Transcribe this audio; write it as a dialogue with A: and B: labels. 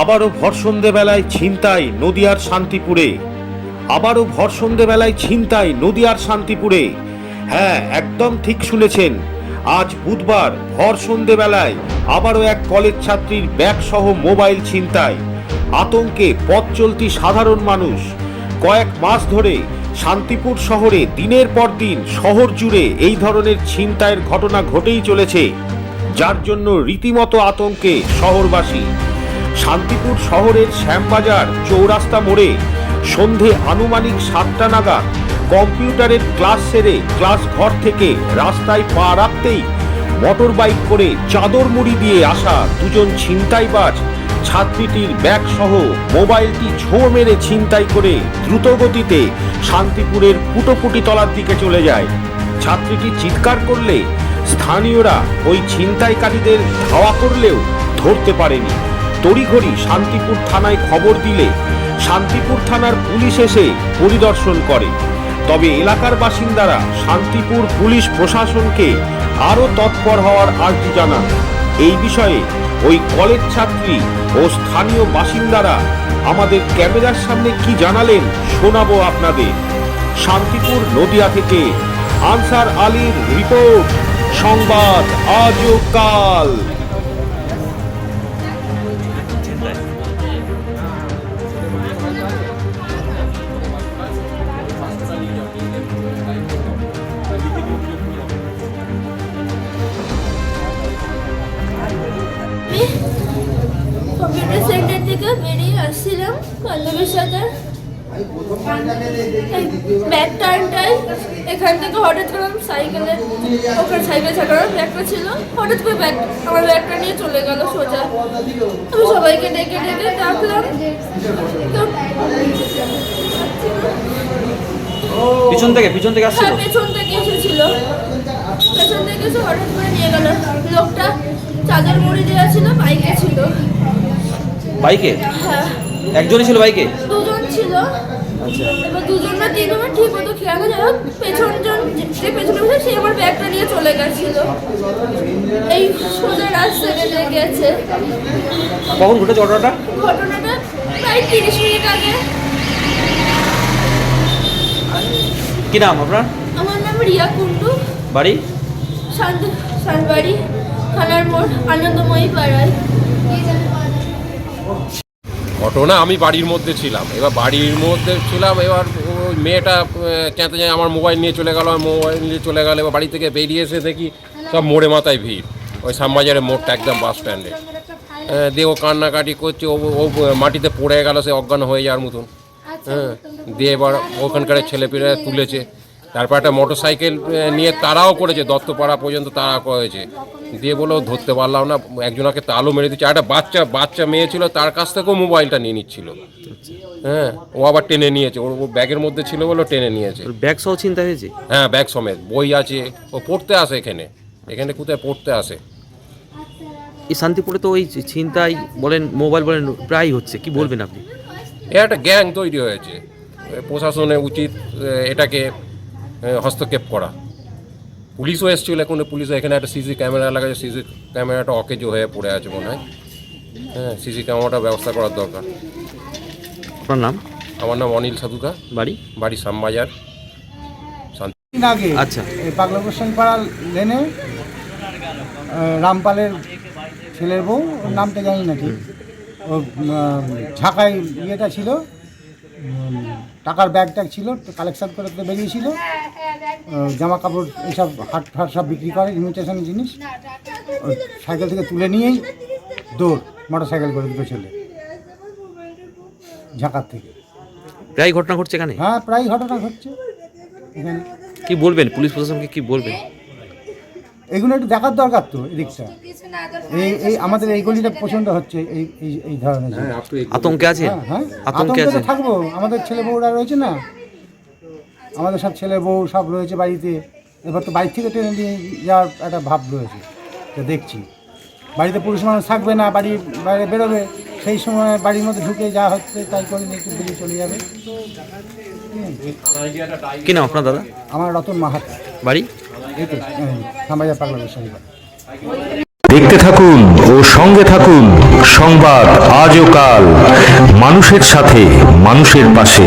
A: আবারও ভর সন্ধেবেলায় ছিনতাই নদিয়ার শান্তিপুরে। আবারও ভর সন্ধেবেলায় ছিনতাই নদিয়ার শান্তিপুরে। হ্যাঁ একদম ঠিক শুনেছেন। আজ বুধবার ভর সন্ধেবেলায় আবারও এক কলেজ ছাত্রীর ব্যাগ সহ মোবাইল ছিনতাই। আতঙ্কে পথ চলতি সাধারণ মানুষ। কয়েক মাস ধরে শান্তিপুর শহরে দিনের পর দিন শহর জুড়ে এই ধরনের ছিনতাইয়ের ঘটনা ঘটেই চলেছে। যার জন্য রীতিমতো আতঙ্কে শহরবাসী। শান্তিপুর শহরের শ্যামবাজার চৌরাস্তা মোড়ে সন্ধে আনুমানিক সাতটা নাগাদ কম্পিউটারের ক্লাস সেরে ক্লাস ঘর থেকে রাস্তায় পা রাখতেই মোটর বাইক করে চাদর মুড়ি দিয়ে আসা দুজন ছিনতাইবাজ, ছাত্রীটির ব্যাগ সহ মোবাইলটি ছো মেরে ছিনতাই করে দ্রুতগতিতে শান্তিপুরের পুটোপুটি তলার দিকে চলে যায়। ছাত্রীটি চিৎকার করলে স্থানীয়রা ওই ছিনতাইকারীদের ধাওয়া করলেও ধরতে পারেনি। তড়িঘড়ি শান্তিপুর থানায় খবর দিলে শান্তিপুর থানার পুলিশ এসে পরিদর্শন করে। তবে এলাকার বাসিন্দারা শান্তিপুর পুলিশ প্রশাসনকে আরও তৎপর হওয়ার আর্জি জানান। এই বিষয়ে ওই কলেজ ছাত্রী ও স্থানীয় বাসিন্দারা আমাদের ক্যামেরার সামনে কি জানালেন শোনাবো আপনাদের। শান্তিপুর নদিয়া থেকে আনসার আলীর রিপোর্ট, সংবাদ, আজও
B: কম্পিউটার সেন্টার থেকে বেরিয়ে আসছিলাম বান্ধবীর সাথে। টার্নটাই এখান থেকে হঠাৎ করে আমি সাইকেলের ওখানে সাইকেল ছাড়ানোর ব্যাগটা ছিল। হঠাৎ করে ব্যাগ আমার ব্যাগটা নিয়ে চলে গেল সোজা। আমি সবাইকে ডেকে ডেকে ডাকলাম।
C: পিছন থেকে পিছন থেকে আসছিল?
B: হ্যাঁ পেছন থেকে এসেছিল। পেছন থেকে এসে হঠাৎ করে নিয়ে গেল। লোকটা চাদর মুড়ি দেওয়া ছিল বাইকে ছিল।
C: বাইকে?
B: হ্যাঁ।
C: একজনই ছিল বাইকে?
B: দুজন ছিল।
C: আচ্ছা।
B: এবার দুজন না তিনজন ঠিক মতো খেয়াল পেছনজন যে পেছনে বসে সে আমার ব্যাগটা নিয়ে চলে গেছিল। এই সোজা গেছে।
C: কখন ঘটেছে ঘটনাটা?
B: ঘটনাটা প্রায় তিরিশ মিনিট আগে।
C: কি নাম আপনার?
B: আমার নাম রিয়া কুন্ডু
C: বাড়ি?
B: শান্ত থানার মোড় আনন্দময়ী পাড়ায়।
D: ঘটনা আমি বাড়ির মধ্যে ছিলাম। এবার বাড়ির মধ্যে ছিলাম এবার ওই মেয়েটা চেঁতে যায় আমার মোবাইল নিয়ে চলে গেল আমার মোবাইল নিয়ে চলে গেল এবার বাড়ি থেকে বেরিয়ে এসে দেখি সব মোড়ে মাথায় ভিড়। ওই শ্যামবাজারের মোড়টা একদম বাস স্ট্যান্ডে। দিয়ে ও কান্নাকাটি করছে ও ও মাটিতে পড়ে গেল সে অজ্ঞান হয়ে যাওয়ার মতন। হ্যাঁ দিয়ে এবার ওখানকার ছেলেপেলে তুলেছে। তারপর একটা মোটর সাইকেল নিয়ে তারাও করেছে দত্তপাড়া পর্যন্ত তারা করেছে। দিয়ে বলো ধরতে পারলাম না একজনকে তালও মেরে দিচ্ছে। একটা বাচ্চা বাচ্চা মেয়ে ছিল তার কাছ থেকেও মোবাইলটা নিয়ে নিচ্ছিল। হ্যাঁ ও আবার টেনে নিয়েছে ওর ও ব্যাগের মধ্যে ছিল বলে টেনে নিয়েছে।
C: ব্যাগ সহ চিন্তা হয়েছে?
D: হ্যাঁ ব্যাগ সমেত বই আছে ও পড়তে আসে এখানে এখানে কোথায় পড়তে আসে।
C: এই শান্তিপুরে তো ওই ছিনতাই বলেন মোবাইল বলেন প্রায় হচ্ছে কি বলবেন আপনি?
D: এ একটা গ্যাং তৈরি হয়েছে প্রশাসনের উচিত এটাকে হস্তক্ষেপ করা। পুলিশও এসেছিল এখন পুলিশ এখানে একটা সিসি ক্যামেরা লাগাচ্ছে সিসি ক্যামেরাটা অকেজো হয়ে পড়ে আছে মনে হয়। হ্যাঁ সিসি ক্যামেরাটা ব্যবস্থা করার দরকার।
C: আপনার নাম?
D: আমার নাম অনিল সাধুকা
C: বাড়ি?
D: বাড়ি শ্যামবাজার।
E: আগে
C: আচ্ছা।
E: এই পাগলা হোসেন পাড়া লেনে রামপালের ছেলের বউ নামটা জানি না ঠিক। ও ঝাঁকায় ইয়েটা ছিল টাকার ব্যাগ ট্যাগ ছিল কালেকশন করে তো বেরিয়েছিল। জামা কাপড় এইসব হাট ফাট সব বিক্রি করে ইমিটেশন জিনিস। ওই সাইকেল থেকে তুলে নিয়েই দৌড় মোটর সাইকেল করে দুটো ছেলে ঝাঁকার থেকে।
C: প্রায় ঘটনা ঘটছে এখানে?
E: হ্যাঁ প্রায় ঘটনা ঘটছে। এখানে
C: কি বলবেন? পুলিশ প্রশাসনকে কি বলবেন?
E: এগুলো একটু দেখার দরকার তো এদিকটা এই এই আমাদের এই গলিটা প্রচণ্ড হচ্ছে এই এই এই ধরনের জিনিস।
C: আতঙ্কে আছে?
E: হ্যাঁ হ্যাঁ।
C: আতঙ্কে আছে?
E: থাকব। আমাদের ছেলে বউরা রয়েছে না? আমাদের সব ছেলে বউ সব রয়েছে বাড়িতে। এবার তো বাড়ি থেকে টেনে নিয়ে যাওয়ার একটা ভাব রয়েছে তো দেখছি। বাড়িতে পুরুষ মানুষ থাকবে না বাড়ি বাইরে বেরোবে সেই সময় বাড়ির মধ্যে ঢুকে যা হচ্ছে তাই করে নিয়ে একটু বেরিয়ে চলে যাবে।
C: কি নাম আপনার দাদা?
E: আমার রতন মাহাতো।
C: বাড়ি?
F: দেখতে
A: থাকুন ও সঙ্গে থাকুন সংবাদ আজও কাল মানুষের সাথে মানুষের পাশে।